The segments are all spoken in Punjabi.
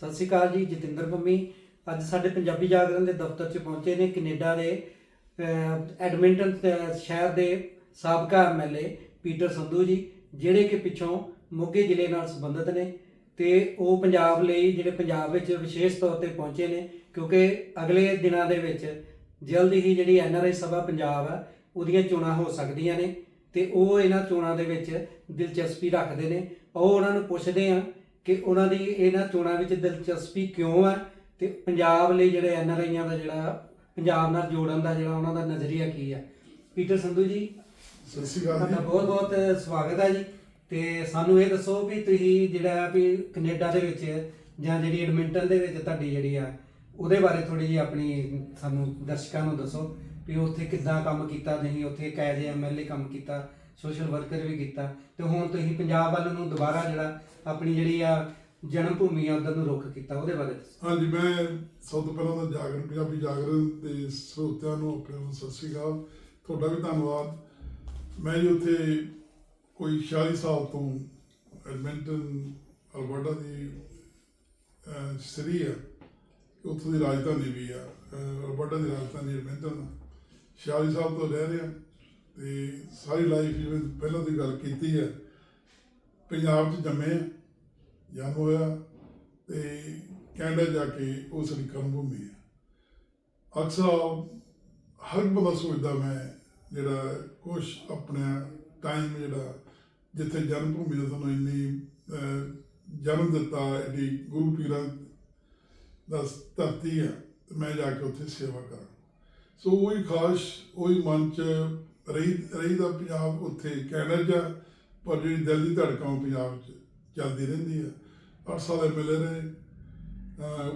ਸਤਿ ਸ਼੍ਰੀ ਅਕਾਲ ਜੀ, ਜਤਿੰਦਰ ਪੰਮੀ। ਅੱਜ ਸਾਡੇ ਪੰਜਾਬੀ ਜਾਗਰਣ ਦੇ ਦਫ਼ਤਰ 'ਚ ਪਹੁੰਚੇ ਨੇ ਕੈਨੇਡਾ ਦੇ ਐਡਮਿੰਟਨ ਸ਼ਹਿਰ ਦੇ ਸਾਬਕਾ ਐਮਐਲਏ ਪੀਟਰ ਸੰਧੂ ਜੀ, ਜਿਹੜੇ ਕਿ ਪਿੱਛੋਂ ਮੋਗੇ ਜ਼ਿਲ੍ਹੇ ਨਾਲ ਸੰਬੰਧਿਤ ਨੇ ਤੇ ਉਹ ਪੰਜਾਬ ਲਈ, ਜਿਹੜੇ ਪੰਜਾਬ ਵਿੱਚ ਵਿਸ਼ੇਸ਼ ਤੌਰ ਤੇ ਪਹੁੰਚੇ ਨੇ, ਕਿਉਂਕਿ ਅਗਲੇ ਦਿਨਾਂ ਦੇ ਵਿੱਚ ਜਲਦ ਹੀ ਜਿਹੜੀ ਐਨਆਰਆਈ ਸਭਾ ਪੰਜਾਬ ਹੈ ਉਹਦੀਆਂ ਚੋਣਾਂ ਹੋ ਸਕਦੀਆਂ ਨੇ ਤੇ ਉਹ ਇਹਨਾਂ ਚੋਣਾਂ ਦੇ ਵਿੱਚ ਦਿਲਚਸਪੀ ਰੱਖਦੇ ਨੇ। ਉਹ ਉਹਨਾਂ ਨੂੰ ਪੁੱਛਦੇ ਆ ਕਿ ਉਹਨਾਂ ਦੀ ਇਹਨਾਂ ਚੋਣਾਂ ਵਿੱਚ ਦਿਲਚਸਪੀ ਕਿਉਂ ਹੈ ਤੇ ਪੰਜਾਬ ਲਈ ਜਿਹੜੇ ਐਨਆਰਆਈਆਂ ਦਾ ਜਿਹੜਾ ਪੰਜਾਬ ਨਾਲ ਜੋੜਨ ਦਾ ਜਿਹੜਾ ਉਹਨਾਂ ਦਾ ਨਜ਼ਰੀਆ ਕੀ ਹੈ? ਪੀਟਰ ਸੰਧੂ ਜੀ ਸਤਿ ਸ਼੍ਰੀ ਅਕਾਲ ਤੁਹਾਡਾ ਜੀ। ਬਹੁਤ ਬਹੁਤ ਸਵਾਗਤ ਹੈ ਜੀ। ਤੇ ਸਾਨੂੰ ਇਹ ਦੱਸੋ ਵੀ ਤੁਸੀਂ ਜਿਹੜਾ ਵੀ ਕੈਨੇਡਾ ਦੇ ਵਿੱਚ ਜਾਂ ਜਿਹੜੀ ਐਡਮਿੰਟਨ ਦੇ ਵਿੱਚ ਤੁਹਾਡੀ ਜਿਹੜੀ ਆ ਉਹਦੇ ਬਾਰੇ ਥੋੜੀ ਜਿਹੀ ਆਪਣੀ ਸਾਨੂੰ ਦਰਸ਼ਕਾਂ ਨੂੰ ਦੱਸੋ ਵੀ ਉੱਥੇ ਕਿੱਦਾਂ ਕੰਮ ਕੀਤਾ ਤੁਸੀਂ ਉੱਥੇ ਇੱਕ ਐਜ ਐਮਐਲਏ ਕੰਮ ਕੀਤਾ ਸੋਸ਼ਲ ਵਰਕਰ ਵੀ ਕੀਤਾ ਤੇ ਹੁਣ ਤੁਸੀਂ ਪੰਜਾਬ ਵੱਲ ਨੂੰ ਦੁਬਾਰਾ ਜਿਹੜਾ ਆਪਣੀ ਜਿਹੜੀ ਆ ਜਨਮ ਭੂਮੀ ਆ ਉਧਰ ਨੂੰ ਰੁੱਖ ਕੀਤਾ ਉਹਦੇ ਬਾਰੇ ਹਾਂਜੀ ਮੈਂ ਸਭ ਤੋਂ ਪਹਿਲਾਂ ਤਾਂ ਜਾਗਰਣ ਪੰਜਾਬੀ ਜਾਗਰਣ ਦੇ ਸਰੋਤਿਆਂ ਨੂੰ ਆਪਣੇ ਨੂੰ ਸਤਿ ਸ਼੍ਰੀ ਅਕਾਲ। ਤੁਹਾਡਾ ਵੀ ਧੰਨਵਾਦ। ਮੈਂ ਜੀ ਉੱਥੇ ਕੋਈ 46 ਸਾਲ ਤੋਂ ਐਡਮਿੰਟਨ ਅਲਬਰਟਾ ਦੀ ਅਹ, ਆ। ਉੱਥੋਂ ਦੀ ਰਾਜਧਾਨੀ ਵੀ ਆ। ਅਲਬਰਟਾ ਦੀ ਰਾਜਧਾਨੀ ਐਡਮਿੰਟਨ 46 ਸਾਲ ਤੋਂ ਰਹਿ ਰਿਹਾ। ਤੇ ਸਾਰੀ ਲਾਈਫ ਜਿਵੇਂ ਪਹਿਲਾਂ ਦੀ ਗੱਲ ਕੀਤੀ ਹੈ, ਪੰਜਾਬ 'ਚ ਜੰਮੇ ਆ, ਜਨਮ ਹੋਇਆ ਤੇ ਕੈਨੇਡਾ ਜਾ ਕੇ ਉਹ ਸਾਡੀ ਕਰਮ ਭੂਮੀ ਹੈ। ਅਕਸਰ ਹਰ ਬੰਦਾ ਸੋਚਦਾ ਮੈਂ ਜਿਹੜਾ ਕੁਛ ਆਪਣਾ ਟਾਈਮ ਜਿਹੜਾ ਜਿੱਥੇ ਜਨਮ ਭੂਮੀ ਦਾ ਤੁਹਾਨੂੰ ਇੰਨੀ ਜਨਮ ਦਿੱਤਾ ਐਡੀ ਗੁਰੂ ਪੀਰਾਂ ਦਾ ਧਰਤੀ ਹੈ ਮੈਂ ਜਾ ਕੇ ਉੱਥੇ ਸੇਵਾ ਕਰਾਂ। ਸੋ ਉਹੀ ਖਾਸ਼, ਉਹੀ ਮਨ ਚ ਰਹੀ ਰਹੀ ਦਾ ਪੰਜਾਬ ਉੱਥੇ ਕੈਨੇਡਾ 'ਚ, ਪਰ ਜਿਹੜੀ ਦਿਲ ਦੀ ਧੜਕਣ ਉਹ ਪੰਜਾਬ 'ਚ ਚੱਲਦੀ ਰਹਿੰਦੀ ਆ ਅੱਠ ਸਾਲ ਮਿਲੇ ਰਹੇ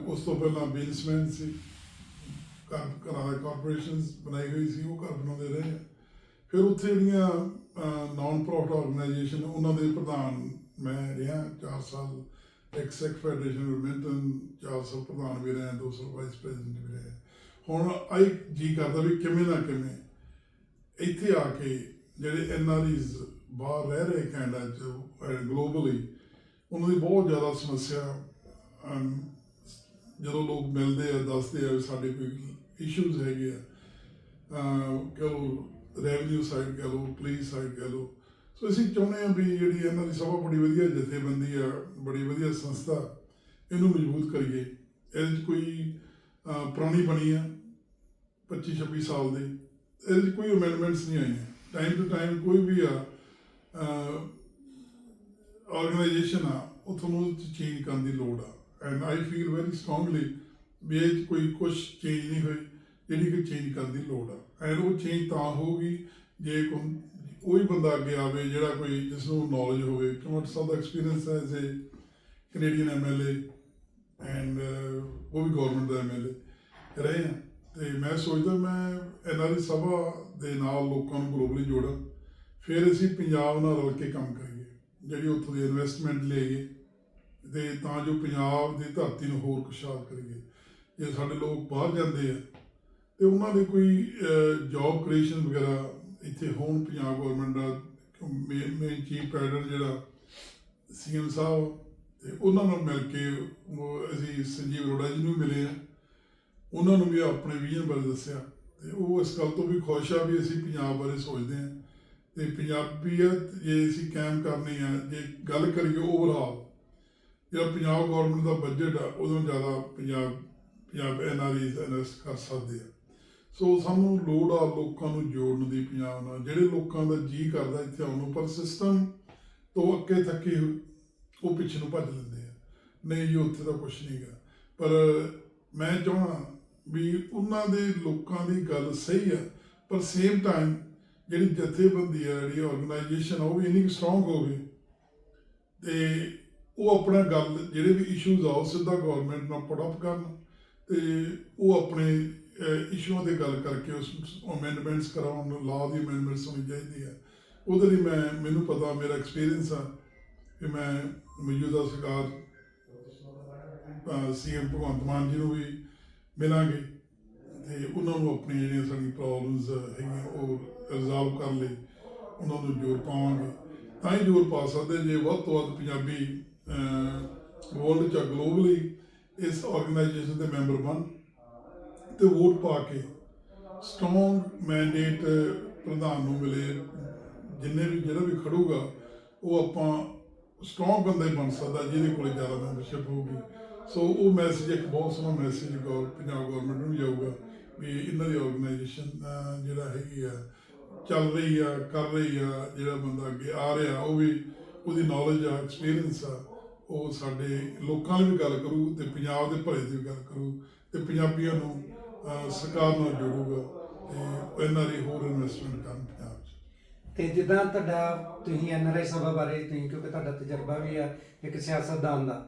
ਉਸ ਤੋਂ ਪਹਿਲਾਂ ਬਿਜ਼ਨਸਮੈਨ ਸੀ ਘਰ ਘਰਾਂ ਦੇ ਕਾਰਪੋਰੇਸ਼ਨਸ ਬਣਾਈ ਹੋਈ ਸੀ ਉਹ ਘਰ ਬਣਾਉਂਦੇ ਰਹੇ ਆ। ਫਿਰ ਉੱਥੇ ਜਿਹੜੀਆਂ ਨਾਨ ਪ੍ਰੋਫਿਟ ਆਰਗੇਨਾਈਜੇਸ਼ਨ ਉਹਨਾਂ ਦੇ ਪ੍ਰਧਾਨ ਮੈਂ ਰਿਹਾ 4 ਸਾਲ ਇੱਕ ਸਿੱਖ ਫੈਡਰੇਸ਼ਨ ਮਿੰਟਨ 4 ਸਾਲ ਪ੍ਰਧਾਨ ਵੀ ਰਿਹਾ 2 ਸਾਲ ਵਾਈਸ ਪ੍ਰੈਜ਼ੀਡੈਂਟ ਵੀ ਰਿਹਾ ਹੁਣ ਆਈ ਜੀ ਕਰਦਾ ਵੀ ਕਿਵੇਂ ਨਾ ਕਿਵੇਂ ਇੱਥੇ ਆ ਕੇ ਜਿਹੜੇ ਐਨਆਰਈਜ਼ ਬਾਹਰ ਰਹਿ ਰਹੇ ਕੈਨੇਡਾ ਚ ਗਲੋਬਲੀ ਉਹਨਾਂ ਦੀ ਬਹੁਤ ਜ਼ਿਆਦਾ ਸਮੱਸਿਆ ਜਦੋਂ ਲੋਕ ਮਿਲਦੇ ਆ ਦੱਸਦੇ ਆ ਵੀ ਸਾਡੇ ਕੋਈ ਇਸ਼ੂਜ਼ ਹੈਗੇ ਆ ਅਮ, ਕਹ ਲਓ ਰੈਵਨਿਊ ਸਾਈਡ ਕਹ ਲਓ ਪੁਲਿਸ ਸਾਈਡ ਕਹ ਲਓ। ਸੋ ਅਸੀਂ ਚਾਹੁੰਦੇ ਆ ਵੀ ਜਿਹੜੀ ਇਹਨਾਂ ਦੀ ਸਭਾ ਬੜੀ ਵਧੀਆ ਜਥੇਬੰਦੀ ਆ ਬੜੀ ਵਧੀਆ ਸੰਸਥਾ ਇਹਨੂੰ ਮਜ਼ਬੂਤ ਕਰੀਏ। ਇਹਦੇ 'ਚ ਕੋਈ ਪੁਰਾਣੀ ਬਣੀ ਆ 25 26 ਸਾਲ ਦੀ। ਇਹਦੇ 'ਚ ਕੋਈ ਅਮੈਂਡਮੈਂਟਸ ਨਹੀਂ ਆਈਆਂ। ਟਾਈਮ ਟੂ ਟਾਈਮ ਕੋਈ ਵੀ ਆ ਆਰਗੇਨਾਈਜੇਸ਼ਨ ਆ, ਉਹ ਤੁਹਾਨੂੰ ਚੇਂਜ ਕਰਨ ਦੀ ਲੋੜ ਆ। And I feel very strongly ਵੀ ਇਹ 'ਚ ਕੋਈ ਕੁਝ ਚੇਂਜ ਨਹੀਂ ਹੋਈ, ਜਿਹੜੀ ਕਿ ਚੇਂਜ ਕਰਨ ਦੀ ਲੋੜ ਆ। ਐਂਡ ਉਹ ਚੇਂਜ ਤਾਂ ਹੋਊਗੀ ਜੇ ਕੋਈ ਕੋਈ ਬੰਦਾ ਅੱਗੇ ਆਵੇ, ਜਿਹੜਾ ਕੋਈ ਜਿਸ ਨੂੰ ਨੌਲੇਜ ਹੋਵੇ, ਕਿਉਂਕਿ ਸਭ ਦਾ ਐਕਸਪੀਰੀਅੰਸ ਹੈ as a Canadian MLA and ਉਹ ਵੀ ਗਵਰਨਮੈਂਟ ਦਾ ਐਮਐਲਏ ਰਹੇ ਆ। ਤੇ ਮੈਂ ਸੋਚਦਾ ਮੈਂ ਇਹਨਾਂ ਦੀ ਸਭਾ ਦੇ ਨਾਲ ਲੋਕਾਂ ਨੂੰ ਗਲੋਬਲੀ ਜੋੜਾਂ। ਫਿਰ ਅਸੀਂ ਪੰਜਾਬ ਨਾਲ ਰਲ ਕੇ ਕੰਮ ਕਰੀਏ, ਜਿਹੜੀ ਉੱਥੋਂ ਦੀ ਇਨਵੈਸਟਮੈਂਟ ਲਈਏ ਤੇ ਤਾਂ ਜੋ ਪੰਜਾਬ ਦੀ ਧਰਤੀ ਨੂੰ ਹੋਰ ਖੁਸ਼ਹਾਲ ਕਰੀਏ। ਜੇ ਸਾਡੇ ਲੋਕ ਬਾਹਰ ਜਾਂਦੇ ਆ, ਤੇ ਉਹਨਾਂ ਦੇ ਕੋਈ ਜੌਬ ਕ੍ਰੀਏਸ਼ਨ ਵਗੈਰਾ ਇੱਥੇ ਹੋਣ ਪੰਜਾਬ ਗਵਰਨਮੈਂਟ ਦਾ ਮੇਨ ਚੀਫ ਪੈਡਰ ਜਿਹੜਾ ਸੀਐਮ ਸਾਹਿਬ ਤੇ ਉਹਨਾਂ ਨਾਲ ਮਿਲ ਕੇ ਅਸੀਂ ਸੰਜੀਵ ਅਰੋੜਾ ਜੀ ਨੂੰ ਮਿਲੇ ਆ। ਉਹਨਾਂ ਨੂੰ ਵੀ ਆਪਣੇ ਵਿਜ਼ਨ ਬਾਰੇ ਦੱਸਿਆ ਤੇ ਉਹ ਇਸ ਗੱਲ ਤੋਂ ਵੀ ਖੁਸ਼ ਆ ਵੀ ਅਸੀਂ ਪੰਜਾਬ ਬਾਰੇ ਸੋਚਦੇ ਹਾਂ ਤੇ ਪੰਜਾਬੀਅਤ ਜੇ ਅਸੀਂ ਕਾਇਮ ਕਰਨੀ ਆ, ਜੇ ਗੱਲ ਕਰੀਏ ਓਵਰਆਲ ਜਿਹੜਾ ਪੰਜਾਬ ਗਵਰਨਮੈਂਟ ਦਾ ਬਜਟ ਆ, ਉਦੋਂ ਜ਼ਿਆਦਾ ਪੰਜਾਬ ਪੰਜਾਬ ਐਨਆਰਆਈਜ਼ ਇਨਵੈਸਟ ਕਰ ਸਕਦੇ ਆ। ਸੋ ਸਾਨੂੰ ਲੋੜ ਆ ਲੋਕਾਂ ਨੂੰ ਜੋੜਨ ਦੀ ਪੰਜਾਬ ਨਾਲ। ਜਿਹੜੇ ਲੋਕਾਂ ਦਾ ਜੀ ਕਰਦਾ ਇੱਥੇ ਆਉਣ ਨੂੰ, ਪਰ ਸਿਸਟਮ ਤੋਂ ਅੱਕੇ ਥੱਕੇ ਉਹ ਪਿੱਛੇ ਨੂੰ ਭੱਜ ਲੈਂਦੇ ਆ। ਨਹੀਂ ਜੀ, ਉੱਥੇ ਤਾਂ ਕੁਝ ਨਹੀਂਗਾ ਪਰ ਮੈਂ ਚਾਹਣਾ ਵੀ ਉਹਨਾਂ ਦੇ ਲੋਕਾਂ ਦੀ ਗੱਲ ਸਹੀ ਆ ਪਰ ਸੇਮ ਟਾਈਮ ਜਿਹੜੀ ਜਥੇਬੰਦੀ ਆ ਜਿਹੜੀ ਆਰਗੇਨਾਈਜੇਸ਼ਨ ਆ, ਉਹ ਵੀ ਇੰਨੀ ਸਟਰੋਂਗ ਹੋਵੇ ਤੇ ਉਹ ਆਪਣਾ ਗੱਲ, ਜਿਹੜੇ ਵੀ ਇਸ਼ੂਜ਼ ਆ, ਉਹ ਸਿੱਧਾ ਗਵਰਨਮੈਂਟ ਨਾਲ ਪੁੱਟ ਅਪ ਕਰਨ ਤੇ ਉਹ ਆਪਣੇ ਇਸ਼ੂਆਂ ਤੇ ਗੱਲ ਕਰਕੇ ਉਸ ਅਮੈਂਡਮੈਂਟਸ ਕਰਾਉਣ ਲਾਅ ਦੀ ਅਮੈਂਡਮੈਂਟਸ ਹੋਣੀ ਚਾਹੀਦੀ ਆ ਉਹਦੇ ਲਈ ਮੈਂ, ਮੈਨੂੰ ਪਤਾ, ਮੇਰਾ ਐਕਸਪੀਰੀਅੰਸ ਆ ਕਿ ਮੈਂ ਮੌਜੂਦਾ ਸਰਕਾਰ ਸੀਐਮ ਭਗਵੰਤ ਮਾਨ ਜੀ ਨੂੰ ਵੀ ਮਿਲਾਂਗੇ। ਤੇ ਉਹਨਾਂ ਨੂੰ ਆਪਣੀ ਜਿਹੜੀਆਂ ਸਾਡੀ ਪ੍ਰੋਬਲਮਸ ਹੈਗੀਆਂ, ਉਹ ਰਿਜ਼ੋਲਵ ਕਰਨ ਲਈ। ਉਹਨਾਂ ਨੂੰ ਜ਼ੋਰ ਪਾਵਾਂਗੇ। ਤਾਂ ਹੀ ਜ਼ੋਰ ਪਾ ਸਕਦੇ ਜੇ ਵੱਧ ਤੋਂ ਵੱਧ ਪੰਜਾਬੀ ਵਰਲਡ ਚ ਗਲੋਬਲੀ ਇਸ ਆਰਗੇਨਾਈਜੇਸ਼ਨ ਦੇ ਮੈਂਬਰ ਬਣ ਤੇ ਵੋਟ ਪਾ ਕੇ ਸਟਰੋਂਗ ਮੈਂਡੇਟ ਪ੍ਰਧਾਨ ਨੂੰ ਮਿਲੇ। ਜਿੰਨੇ ਵੀ, ਜਿਹੜਾ ਵੀ ਖੜੂਗਾ, ਉਹ ਆਪਾਂ ਸਟਰੋਂਗ ਬੰਦਾ ਹੀ ਬਣ ਸਕਦਾ, ਜਿਹਦੇ ਕੋਲ ਜ਼ਿਆਦਾ ਮੈਂਬਰਸ਼ਿਪ ਹੋਊਗੀ। ਸੋ ਉਹ ਮੈਸੇਜ ਇੱਕ ਬਹੁਤ ਸੋਹਣਾ ਮੈਸੇਜ ਗੌਰ, ਪੰਜਾਬ ਗਵਰਨਮੈਂਟ ਨੂੰ ਜਾਊਗਾ ਵੀ ਇਹਨਾਂ ਦੀ ਆਰਗੇਨਾਈਜੇਸ਼ਨ ਜਿਹੜਾ ਹੈਗੀ ਆ, ਚੱਲ ਰਹੀ ਆ, ਕਰ ਰਹੀ ਆ, ਜਿਹੜਾ ਬੰਦਾ ਅੱਗੇ ਆ ਰਿਹਾ, ਉਹ ਵੀ ਉਹਦੀ ਨੌਲੇਜ ਆ ਐਕਸਪੀਰੀਅੰਸ ਆ, ਉਹ ਸਾਡੇ ਲੋਕਾਂ ਲਈ ਵੀ ਗੱਲ ਕਰੂ ਤੇ ਪੰਜਾਬ ਦੇ ਭਲੇ ਦੀ ਵੀ ਗੱਲ ਕਰੂ ਤੇ ਪੰਜਾਬੀਆਂ ਨੂੰ ਸਰਕਾਰ ਨਾਲ ਜੋੜੂਗਾ ਤੇ ਇਹਨਾਂ ਦੀ ਹੋਰ ਇਨਵੈਸਟਮੈਂਟ ਕਰਨ ਪੰਜਾਬ ਤੇ ਜਿੱਦਾਂ ਤੁਹਾਡਾ ਤੁਸੀਂ ਐਨਆਰਆਈ ਸਭਾ ਬਾਰੇ ਤੁਸੀਂ ਕਿਉਂਕਿ ਤੁਹਾਡਾ ਤਜਰਬਾ ਵੀ ਆ ਇੱਕ ਸਿਆਸਤਦਾਨ ਦਾ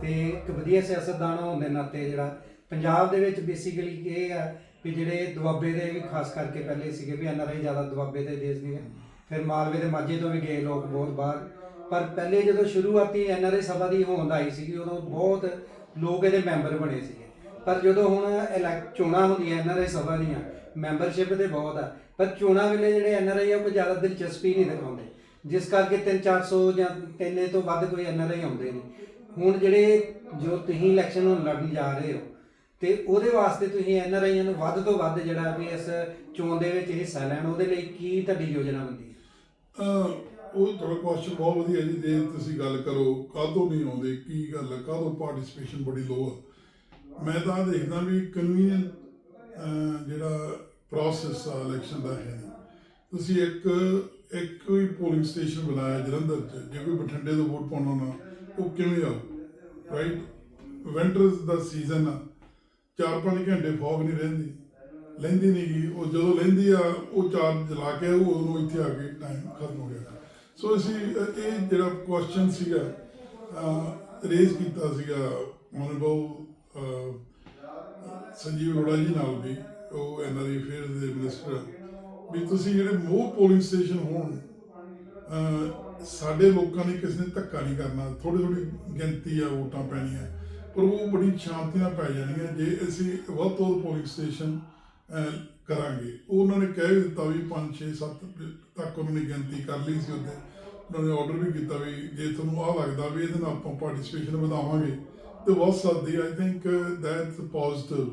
ਤੇ ਇੱਕ ਵਧੀਆ ਸਿਆਸਤਦਾਨ ਹੋਣ ਦੇ ਨਾਤੇ ਜਿਹੜਾ ਪੰਜਾਬ ਦੇ ਵਿੱਚ ਬੇਸਿਕਲੀ ਇਹ ਆ ਵੀ ਜਿਹੜੇ ਦੁਆਬੇ ਦੇ ਵੀ ਖਾਸ ਕਰਕੇ ਪਹਿਲੇ ਸੀਗੇ ਵੀ ਐਨਆਰਆਈ ਜ਼ਿਆਦਾ ਦੁਆਬੇ ਦੇ ਦੇਸ਼ ਦੀਆਂ, ਫਿਰ ਮਾਲਵੇ ਦੇ ਮਾਝੇ ਤੋਂ ਵੀ ਗਏ ਲੋਕ ਬਹੁਤ ਬਾਹਰ। ਪਰ ਪਹਿਲੇ ਜਦੋਂ ਸ਼ੁਰੂਆਤੀ ਐਨਆਰਆਈ ਸਭਾ ਦੀ ਹੋਂਦ ਆਈ ਸੀਗੀ, ਉਦੋਂ ਬਹੁਤ ਲੋਕ ਇਹਦੇ ਮੈਂਬਰ ਬਣੇ ਸੀਗੇ। ਪਰ ਜਦੋਂ ਹੁਣ ਇਲੈਕ ਚੋਣਾਂ ਹੁੰਦੀਆਂ ਐਨਆਰਆਈ ਸਭਾ ਦੀਆਂ, ਮੈਂਬਰਸ਼ਿਪ ਤੇ ਬਹੁਤ ਆ। ਪਰ ਚੋਣਾਂ ਵੇਲੇ ਜਿਹੜੇ ਐਨਆਰਆਈ ਆ, ਉਹ ਜ਼ਿਆਦਾ ਦਿਲਚਸਪੀ ਨਹੀਂ ਦਿਖਾਉਂਦੇ। ਜਿਸ ਕਰਕੇ 3-400 ਜਾਂ ਤਿੰਨੇ ਤੋਂ ਵੱਧ ਕੋਈ ਐਨਆਰਆਈ ਆਉਂਦੇ ਨਹੀਂ। ਹੁਣ ਜਿਹੜੇ ਜੋ ਤੁਸੀਂ ਇਲੈਕਸ਼ਨ ਹੁਣ ਲੜਨ ਜਾ ਰਹੇ ਹੋ, ਤੇ ਉਹਦੇ ਵਾਸਤੇ ਤੁਸੀਂ ਐਨਆਰਆਈਆਂ ਨੂੰ ਵੱਧ ਤੋਂ ਵੱਧ ਜਿਹੜਾ ਵੀ ਇਸ ਚੋਣ ਦੇ ਵਿੱਚ ਹਿੱਸਾ ਲੈਣ, ਉਹਦੇ ਲਈ ਕੀ ਤੁਹਾਡੀ ਯੋਜਨਾ ਹੁੰਦੀ ਹੈ? ਉਹ ਤੁਹਾਡਾ ਕੁਐਸਚਨ ਬਹੁਤ ਵਧੀਆ ਜੀ, ਜੇ ਤੁਸੀਂ ਗੱਲ ਕਰੋ, ਕਾਹਤੋਂ ਨਹੀਂ ਆਉਂਦੇ, ਕੀ ਗੱਲ ਹੈ, ਕਾਹਤੋਂ ਪਾਰਟਿਸਿਪੇਸ਼ਨ ਬੜੀ ਲੋ ਆ? ਮੈਂ ਤਾਂ ਦੇਖਦਾ ਵੀ ਕਨਵੀਨੀਅੰਟ ਜਿਹੜਾ ਪ੍ਰੋਸੈਸ ਆ ਇਲੈਕਸ਼ਨ ਦਾ ਹੈ ਤੁਸੀਂ ਇੱਕ ਇੱਕ ਹੀ ਪੋਲਿੰਗ ਸਟੇਸ਼ਨ ਬਣਾਇਆ ਜਲੰਧਰ 'ਚ, ਜੇ ਕੋਈ ਬਠਿੰਡੇ ਤੋਂ ਵੋਟ ਪਾਉਣਾ ਨਾ ਉਹ ਕਿਵੇਂ ਆਉ ਰਾਈਟ ਵਿੰਟਰਸ ਦਾ ਸੀਜ਼ਨ ਆ। 4-5 ਘੰਟੇ ਫੌਗ ਨਹੀਂ ਰਹਿੰਦੀ। ਲੈਂਦੀ ਨਹੀਂ ਗੀ। ਉਹ ਜਦੋਂ ਲੈਂਦੀ ਆ, ਉਹ ਚਾਰਜ ਜਲਾ ਕੇ ਉਹ ਉਦੋਂ ਇੱਥੇ ਆ ਕੇ ਟਾਈਮ ਖਤਮ ਹੋ ਗਿਆ। ਸੋ ਅਸੀਂ, ਇਹ ਜਿਹੜਾ ਕੁਐਸਚਨ ਸੀਗਾ ਰੇਜ਼ ਕੀਤਾ ਸੀਗਾ ਆਨਰੇਬਲ ਸੰਜੀਵ ਅਰੋੜਾ ਜੀ ਨਾਲ ਵੀ, ਉਹ ਐਨਆਰਆਈ ਅਫੇਅਰਸ ਦੇ ਮਿਨਿਸਟਰ ਵੀ ਤੁਸੀਂ ਜਿਹੜੇ ਮੋਹ ਪੋਲਿੰਗ ਸਟੇਸ਼ਨ ਹੋਣ ਸਾਡੇ ਲੋਕਾਂ ਨੇ ਕਿਸੇ ਨੇ ਧੱਕਾ ਨਹੀਂ ਕਰਨਾ ਥੋੜੀ ਥੋੜੀ ਗਿਣਤੀ ਆ ਵੋਟਾਂ ਪੈਣੀਆਂ। ਪਰ ਉਹ ਬੜੀ ਸ਼ਾਂਤੀ ਨਾਲ ਪੈ ਜਾਣਗੀਆਂ ਜੇ ਅਸੀਂ ਵੱਧ ਤੋਂ ਵੱਧ ਪੋਲਿੰਗ ਸਟੇਸ਼ਨ ਕਰਾਂਗੇ। ਉਹਨਾਂ ਨੇ ਕਹਿ ਵੀ ਦਿੱਤਾ ਵੀ 5 6 7 ਤੱਕ ਉਹਨਾਂ ਨੇ ਗਿਣਤੀ ਕਰ ਲਈ ਸੀ ਉਹਦੇ ਉਹਨਾਂ ਨੇ ਆਰਡਰ ਵੀ ਕੀਤਾ ਵੀ ਜੇ ਤੁਹਾਨੂੰ ਆਹ ਲੱਗਦਾ ਵੀ ਇਹਦੇ ਨਾਲ ਆਪਾਂ ਪਾਰਟਿਸਿਪੇਸ਼ਨ ਵਧਾਵਾਂਗੇ। ਤੇ ਬਹੁਤ ਸਕਦੀ ਆਈ ਥਿੰਕ ਦੈਟਸ ਪੋਜ਼ਿਟਿਵ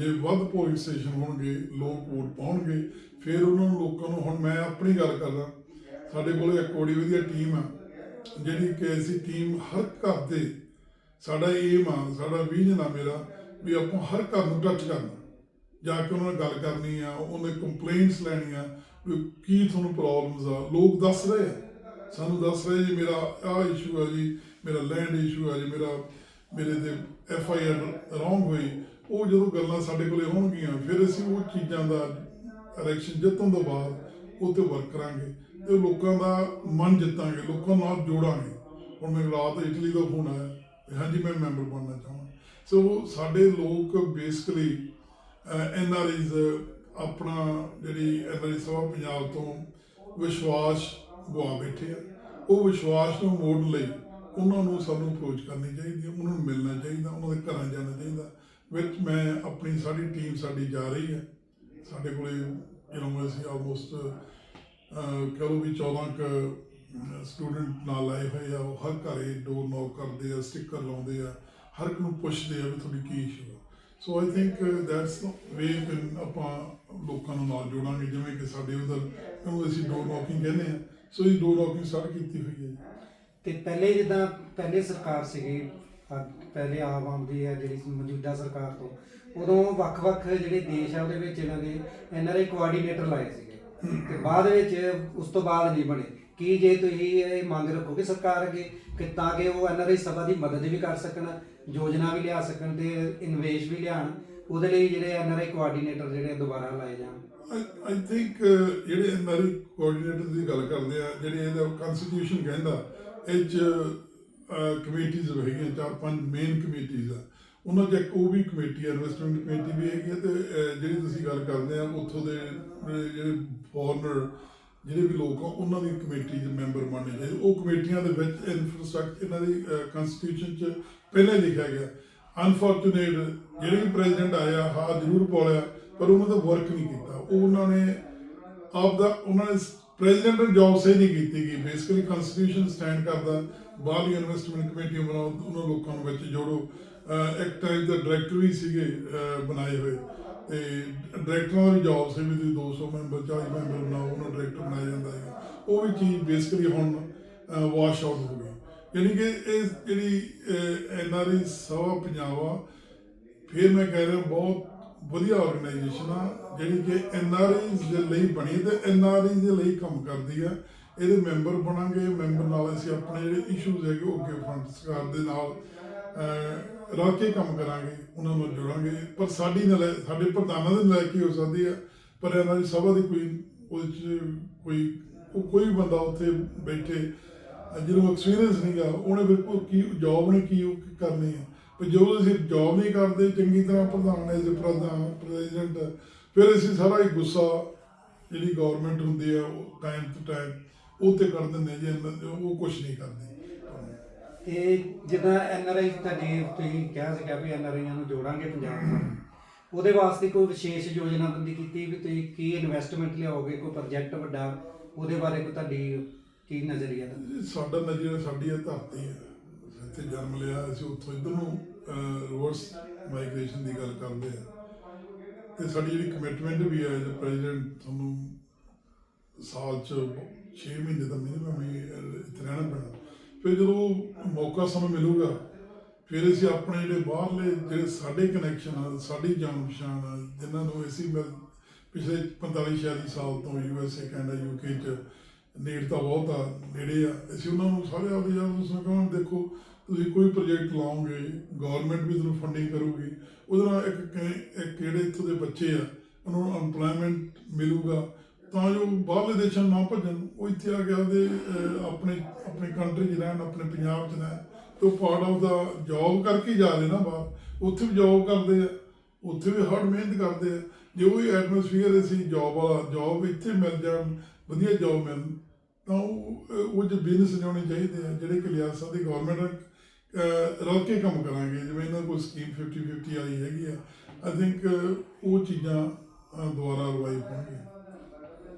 ਜੇ ਵੱਧ ਪੋਲਿੰਗ ਸਟੇਸ਼ਨ ਹੋਣਗੇ, ਲੋਕ ਵੋਟ ਪਾਉਣਗੇ, ਫਿਰ ਉਹਨਾਂ ਨੂੰ ਲੋਕਾਂ ਨੂੰ ਹੁਣ ਮੈਂ ਆਪਣੀ ਗੱਲ ਕਰਦਾ ਸਾਡੇ ਕੋਲ ਇੱਕ ਬੜੀ ਵਧੀਆ ਟੀਮ ਆ, ਜਿਹੜੀ ਕਿ ਅਸੀਂ ਟੀਮ ਹਰ ਘਰ ਦੇ ਸਾਡਾ ਏਮ ਆ, ਸਾਡਾ ਵਿਜ਼ਨ ਆ ਮੇਰਾ ਵੀ ਆਪਾਂ ਹਰ ਘਰ ਨੂੰ ਟੱਚ ਕਰਨਾ। ਜਾ ਕੇ ਉਹਨਾਂ ਨਾਲ ਗੱਲ ਕਰਨੀ ਆ, ਉਹਨੇ ਕੰਪਲੇਂਟਸ ਲੈਣੀਆਂ ਵੀ ਕੀ ਤੁਹਾਨੂੰ ਪ੍ਰੋਬਲਮਸ ਆ। ਲੋਕ ਦੱਸ ਰਹੇ ਆ, ਸਾਨੂੰ ਦੱਸ ਰਹੇ ਜੀ, ਮੇਰਾ ਆਹ ਇਸ਼ੂ ਆ ਜੀ, ਮੇਰਾ ਲੈਂਡ ਇਸ਼ੂ ਆ ਜੀ, ਮੇਰਾ, ਮੇਰੇ ਤੇ ਐਫ ਆਈ ਆਰ ਰੋਂਗ ਹੋਈ। ਉਹ ਜਦੋਂ ਗੱਲਾਂ ਸਾਡੇ ਕੋਲੇ ਹੋਣਗੀਆਂ, ਫਿਰ ਅਸੀਂ ਉਹ ਚੀਜ਼ਾਂ ਦਾ ਇਲੈਕਸ਼ਨ ਜਿੱਤਣ ਤੋਂ ਬਾਅਦ ਉਹ ਤੇ ਵਰਕ ਕਰਾਂਗੇ। ਤੇ ਲੋਕਾਂ ਦਾ ਮਨ ਜਿੱਤਾਂਗੇ, ਲੋਕਾਂ ਨਾਲ ਜੋੜਾਂਗੇ। ਹੁਣ ਮੈਨੂੰ ਰਾਤ ਇਟਲੀ ਦਾ ਫੋਨ ਆਇਆ ਹਾਂਜੀ, ਮੈਂ ਮੈਂਬਰ ਬਣਨਾ ਚਾਹੁੰਦਾ। ਸੋ ਸਾਡੇ ਲੋਕ ਬੇਸਿਕਲੀ ਐਨ ਆਰ ਆਈਜ਼ ਆਪਣਾ ਜਿਹੜੀ ਐਨ ਆਰ ਆਈ ਸਭਾ ਪੰਜਾਬ ਤੋਂ ਵਿਸ਼ਵਾਸ ਗਵਾ ਬੈਠੇ ਆ। ਉਹ ਵਿਸ਼ਵਾਸ ਨੂੰ ਮੋੜਨ ਲਈ ਉਹਨਾਂ ਨੂੰ ਸਾਨੂੰ ਅਪਰੋਚ ਕਰਨੀ ਚਾਹੀਦੀ ਹੈ ਉਹਨਾਂ ਨੂੰ ਮਿਲਣਾ ਚਾਹੀਦਾ, ਉਹਨਾਂ ਦੇ ਘਰਾਂ ਜਾਣਾ ਚਾਹੀਦਾ। ਵਿੱਚ ਮੈਂ ਆਪਣੀ ਸਾਡੀ ਟੀਮ ਸਾਡੀ ਜਾ ਰਹੀ ਹੈ ਸਾਡੇ ਕੋਲੇ ਯੂ نو ਅਸੀਂ ਆਲਮੋਸਟ ਕਹੋ ਵੀ 14 ਕ ਸਟੂਡੈਂਟ ਨਾਲ ਆਏ ਹੋਏ ਆ, ਉਹ ਹਰ ਘਰੇ ਡੋਰ ਨੌਕ ਕਰਦੇ ਆ ਸਟicker ਲਾਉਂਦੇ ਆ, ਹਰ ਇੱਕ ਨੂੰ ਪੁੱਛਦੇ ਆ ਵੀ ਤੁਹਾਡੀ ਕੀ ਇਸ਼ੂ ਆ। ਸੋ ਆਈ ਥਿੰਕ ਦੈਟਸ ਵੇ ਕਿ ਆਪਾਂ ਲੋਕਾਂ ਨੂੰ ਨਾਲ ਜੋੜਾਂਗੇ, ਜਿਵੇਂ ਕਿ ਸਾਡੇ ਉਧਰ ਉਹਨੂੰ ਅਸੀਂ ਡੋਰ ਨੌਕਿੰਗ ਕਹਿੰਦੇ ਆ। ਸੋ ਇਹ ਡੋਰ ਨੌਕਿੰਗ ਸਟਾਰਟ ਕੀਤੀ ਹੋਈ ਹੈ ਤੇ ਪਹਿਲੇ ਜਿੱਦਾਂ ਪਹਿਲੇ ਸਰਕਾਰ ਸੀਗੀ ਪਹਿਲੇ ਆਮ ਆਉਂਦੀ ਹੈ ਜਿਹੜੀ ਮੌਜੂਦਾ ਸਰਕਾਰ ਤੋਂ, ਉਦੋਂ ਵੱਖ-ਵੱਖ ਜਿਹੜੇ ਦੇਸ਼ ਆ ਉਹਦੇ ਵਿੱਚ ਇਹਨਾਂ ਦੇ ਐਨਆਰਆਈ ਕੋਆਰਡੀਨੇਟਰ ਲਾਏ ਸੀ। ਤੇ ਬਾਅਦ ਵਿੱਚ ਉਸ ਤੋਂ ਬਾਅਦ ਨਹੀਂ ਬਣੇ। ਕੀ ਜੇ ਤੁਸੀਂ ਇਹ ਮੰਗ ਰੱਖੋਗੇ ਸਰਕਾਰ ਅੱਗੇ ਕਿ ਤਾਂ ਕਿ ਉਹ ਐਨਆਰਆਈ ਸਭਾ ਦੀ ਮਦਦ ਵੀ ਕਰ ਸਕਣ, ਯੋਜਨਾ ਵੀ ਲਿਆ ਸਕਣ ਤੇ ਇਨਵੇਸ਼ ਵੀ ਲਿਆਣ, ਉਹਦੇ ਲਈ ਜਿਹੜੇ ਐਨਆਰਆਈ ਕੋਆਰਡੀਨੇਟਰ ਜਿਹੜੇ ਦੁਬਾਰਾ ਲਾਏ ਜਾਣ। ਆਈ ਥਿੰਕ ਜਿਹੜੇ ਐਨਆਰਆਈ ਕੋਆਰਡੀਨੇਟਰ ਦੀ ਗੱਲ ਕਰਦੇ ਆ, ਜਿਹੜੇ ਇਹਦਾ ਕਨਸਟੀਟਿਊਸ਼ਨ ਕਹਿੰਦਾ, ਇਹ ਚ ਕਮੇਟੀਆਂ ਹੈਗੀਆਂ ਚਾਰ ਪੰਜ ਮੇਨ ਕਮੇਟੀਆਂ ਆ। ਉਹਨਾਂ 'ਚ ਇੱਕ ਉਹ ਵੀ ਕਮੇਟੀ ਇਨਵੈਸਟਮੈਂਟ ਕਮੇਟੀ ਵੀ ਹੈਗੀ ਹੈ ਤੇ ਅਹ, ਜਿਹੜੀ ਤੁਸੀਂ ਗੱਲ ਕਰਦੇ ਆ ਉੱਥੋਂ ਦੇ ਅਹ, ਜਿਹੜੇ ਫੋਰਨਰ ਜਿਹੜੇ ਵੀ ਲੋਕ ਆ ਉਹਨਾਂ ਦੀ ਕਮੇਟੀ ਦੇ ਮੈਂਬਰ ਬਣਨੇ ਚਾਹੀਦੇ। ਉਹ ਕਮੇਟੀਆਂ ਦੇ ਵਿੱਚ ਇਨਫਰਾਸਟ੍ਰਕਚਰ ਇਹਨਾਂ ਦੀ ਕਨਸਟੀਟਿਊਸ਼ਨ 'ਚ ਪਹਿਲਾਂ ਹੀ ਲਿਖਿਆ ਗਿਆ। ਅਨਫੋਰਚੂਨੇਟ ਜਿਹੜੇ ਵੀ ਪ੍ਰੈਜ਼ੀਡੈਂਟ ਆਇਆ ਹਾਂ ਜ਼ਰੂਰ ਬੋਲਿਆ ਪਰ ਉਹਨਾਂ ਦਾ ਵਰਕ ਨਹੀਂ ਕੀਤਾ। ਉਹ ਉਹਨਾਂ ਨੇ ਆਪ ਦਾ ਉਹਨਾਂ ਨੇ ਪ੍ਰੈਜ਼ੀਡੈਂਟ ਜੌਬ ਸੇ ਨਹੀਂ ਕੀਤੀ ਗਈ। ਬੇਸਿਕਲੀ ਕਨਸਟੀਟਿਊਸ਼ਨ ਸਟੈਂਡ ਕਰਦਾ। ਬਾਹਰਲੀ ਇਨਵੈਸਟਮੈਂਟ ਕਮੇਟੀਆਂ ਬਣਾਓ ਉਹਨਾਂ ਲੋਕਾਂ ਨੂੰ ਵਿੱਚ ਜੋੜੋ। ਇੱਕ ਟਾਈਮ ਦਾ ਡਾਇਰੈਕਟਰ ਵੀ ਸੀਗੇ ਬਣਾਏ ਹੋਏ। ਤੇ ਡਾਇਰੈਕਟਰਾਂ ਦੀ ਜੌਬ ਸੀ ਵੀ ਤੁਸੀਂ 200 ਮੈਂਬਰ 40 ਮੈਂਬਰ ਬਣਾਓ, ਉਹਨਾਂ ਡਾਇਰੈਕਟਰ ਬਣਾਇਆ ਜਾਂਦਾ ਹੈ ਉਹ ਵੀ ਚੀਜ਼ ਬੇਸਿਕਲੀ ਹੁਣ ਵਾਸ਼ ਆਊਟ ਹੋ ਗਈ। ਯਾਨੀ ਕਿ ਇਹ ਜਿਹੜੀ ਐਨ ਆਰ ਆਈ ਫਿਰ ਮੈਂ ਕਹਿ ਰਿਹਾ ਬਹੁਤ ਵਧੀਆ ਆਰਗੇਨਾਈਜੇਸ਼ਨ ਆ, ਜਿਹੜੀ ਕਿ ਐਨ ਦੇ ਲਈ ਬਣੀ ਤੇ ਐਨ ਦੇ ਲਈ ਕੰਮ ਕਰਦੀ ਆ। ਇਹਦੇ ਮੈਂਬਰ ਬਣਾਂਗੇ ਮੈਂਬਰ ਨਾਲ ਅਸੀਂ ਆਪਣੇ ਜਿਹੜੇ ਇਸ਼ੂਜ਼ ਹੈਗੇ ਉਹ ਅੱਗੇ ਫਰੰਟ ਸਰਕਾਰ ਦੇ ਨਾਲ। ਰਲ ਕੇ ਕੰਮ ਕਰਾਂਗੇ, ਉਹਨਾਂ ਨੂੰ ਜੋੜਾਂਗੇ। ਪਰ ਸਾਡੀ ਨਾਲ, ਸਾਡੇ ਪ੍ਰਧਾਨਾਂ ਦੇ ਨਾਲ ਕੀ ਹੋ ਸਕਦੀ ਆ ਪਰ ਇਹਨਾਂ ਦੀ ਸਭਾ ਦੀ ਕੋਈ, ਉਹਦੇ ਚ ਕੋਈ ਕੋਈ ਬੰਦਾ ਉੱਥੇ ਬੈਠੇ, ਜਿਹਨੂੰ ਐਕਸਪੀਰੀਅੰਸ ਨਹੀਂਗਾ ਉਹਨੇ ਬਿਲਕੁਲ ਕੀ ਜੌਬ ਨੇ ਕੀ ਕਰਨੀ ਹੈ? ਪਰ ਜੋ ਅਸੀਂ ਜੌਬ ਨਹੀਂ ਕਰਦੇ, ਚੰਗੀ ਤਰ੍ਹਾਂ ਪ੍ਰਧਾਨ ਐਜ਼ ਪ੍ਰਧਾਨ ਪ੍ਰੈਜ਼ੀਡੈਂਟ ਫਿਰ ਅਸੀਂ ਸਾਰਾ ਹੀ ਗੁੱਸਾ ਜਿਹੜੀ ਗਵਰਨਮੈਂਟ ਹੁੰਦੀ ਹੈ, ਉਹ ਟਾਈਮ ਟੂ ਟਾਈਮ ਉਹ ਤੇ ਕਰ ਦਿੰਦੇ ਜੇ, ਇਹਨਾਂ- ਉਹ ਕੁਝ ਨਹੀਂ ਕਰਦੇ। ਇਹ ਜਿੱਦਾਂ ਐਨ ਆਰ ਆਈ ਤੁਹਾਡੀ ਤੁਸੀਂ ਕਿਹਾ ਸੀਗਾ ਵੀ ਐਨ ਆਰ ਆਈਆਂ ਨੂੰ ਜੋੜਾਂਗੇ ਪੰਜਾਬ ਨਾਲ ਉਹਦੇ ਵਾਸਤੇ ਕੋਈ ਵਿਸ਼ੇਸ਼ ਯੋਜਨਾਬੰਦੀ ਕੀਤੀ ਵੀ ਤੁਸੀਂ ਕੀ ਇਨਵੈਸਟਮੈਂਟ ਲਿਆਓਗੇ, ਕੋਈ ਪ੍ਰੋਜੈਕਟ ਵੱਡਾ, ਉਹਦੇ ਬਾਰੇ ਕੋਈ ਤੁਹਾਡੀ ਕੀ ਨਜ਼ਰੀਆ ਦਾ ਸਾਡਾ ਨਜ਼ਰੀਆ ਸਾਡੀ ਇਹ ਧਰਤੀ ਹੈ। ਇੱਥੇ ਜਨਮ ਲਿਆ, ਅਸੀਂ ਉੱਥੋਂ ਇੱਧਰ ਨੂੰ ਰਿਵਰਸ ਮਾਈਗ੍ਰੇਸ਼ਨ ਦੀ ਗੱਲ ਕਰਦੇ ਆ ਤੇ ਸਾਡੀ ਜਿਹੜੀ ਕਮਿਟਮੈਂਟ ਵੀ ਹੈ, ਜੋ ਪ੍ਰੈਜ਼ੀਡੈਂਟ ਤੁਹਾਨੂੰ ਸਾਲ ਚ 6 ਮਹੀਨੇ ਦਾ ਮਿਨੀਮਮ ਹੀ ਇੱਥੇ ਰਹਿਣਾ ਪੈਣਾ। ਫਿਰ ਜਦੋਂ ਮੌਕਾ ਸਾਨੂੰ ਮਿਲੂਗਾ, ਫਿਰ ਅਸੀਂ ਆਪਣੇ ਜਿਹੜੇ ਬਾਹਰਲੇ ਜਿਹੜੇ ਸਾਡੇ ਕਨੈਕਸ਼ਨ ਆ, ਸਾਡੀ ਜਾਣ ਪਛਾਣ ਆ, ਜਿਨ੍ਹਾਂ ਨੂੰ ਅਸੀਂ ਮਿਲ ਪਿਛਲੇ 45 46 ਸਾਲ ਤੋਂ ਯੂਐਸਏ ਕੈਨੇਡਾ ਯੂਕੇ ਚ ਨੇੜਤਾ ਬਹੁਤ ਆ, ਨੇੜੇ ਆ, ਅਸੀਂ ਉਹਨਾਂ ਨੂੰ ਸਾਰੇ ਆਪਦੇ ਯਾਰ ਦੋਸਤਾਂ ਨੂੰ ਦੇਖੋ ਤੁਸੀਂ ਕੋਈ ਪ੍ਰੋਜੈਕਟ ਲਾਓਗੇ ਗਵਰਨਮੈਂਟ ਵੀ ਤੁਹਾਨੂੰ ਫੰਡਿੰਗ ਕਰੂਗੀ, ਉਹਦੇ ਨਾਲ ਇੱਕ ਇੱਕ ਜਿਹੜੇ ਇੱਥੋਂ ਦੇ ਬੱਚੇ ਆ, ਉਹਨਾਂ ਨੂੰ EMPLOYMENT ਮਿਲੂਗਾ ਤਾਂ ਜੋ ਬਾਹਰਲੇ ਦੇਸ਼ਾਂ ਨੂੰ ਨਾ ਭੱਜਣ ਉਹ ਇੱਥੇ ਆ ਕੇ ਆਪਦੇ ਆਪਣੇ ਆਪਣੇ ਕੰਟਰੀ 'ਚ ਰਹਿਣ ਆਪਣੇ ਪੰਜਾਬ 'ਚ ਰਹਿਣ। ਤੇ ਉਹ ਪਾਰਟ ਆਫ ਦਾ ਜੌਬ ਕਰਕੇ ਜਾ ਰਹੇ ਨਾ ਬਾਹਰ। ਉੱਥੇ ਵੀ ਜੌਬ ਕਰਦੇ ਆ ਉੱਥੇ ਵੀ ਹਰ ਮਿਹਨਤ ਕਰਦੇ ਆ। ਜੇ ਉਹ ਐਟਮੋਸਫੀਅਰ ਅਸੀਂ ਜੌਬ ਵਾਲਾ ਜੌਬ ਇੱਥੇ ਮਿਲ ਜਾਣ ਵਧੀਆ ਜੌਬ ਮਿਲ ਤਾਂ ਉਹ ਉਹ ਜੇ ਬਿਜ਼ਨਸ ਲਿਆਉਣੇ ਚਾਹੀਦੇ ਆ ਜਿਹੜੇ ਕਿ ਲਿਆਸਾਂ ਦੀ ਗਵਰਨਮੈਂਟ ਰਲ ਕੇ ਕੰਮ ਕਰਾਂਗੇ। ਜਿਵੇਂ ਇਹਨਾਂ ਕੋਈ ਸਕੀਮ 50 50 ਵਾਲੀ ਹੈਗੀ ਆ ਆਈ ਥਿੰਕ ਉਹ ਚੀਜ਼ਾਂ ਅਹ, ਦੁਬਾਰਾ ਰਿਵਾਈਵ ਹੋਣਗੀਆਂ।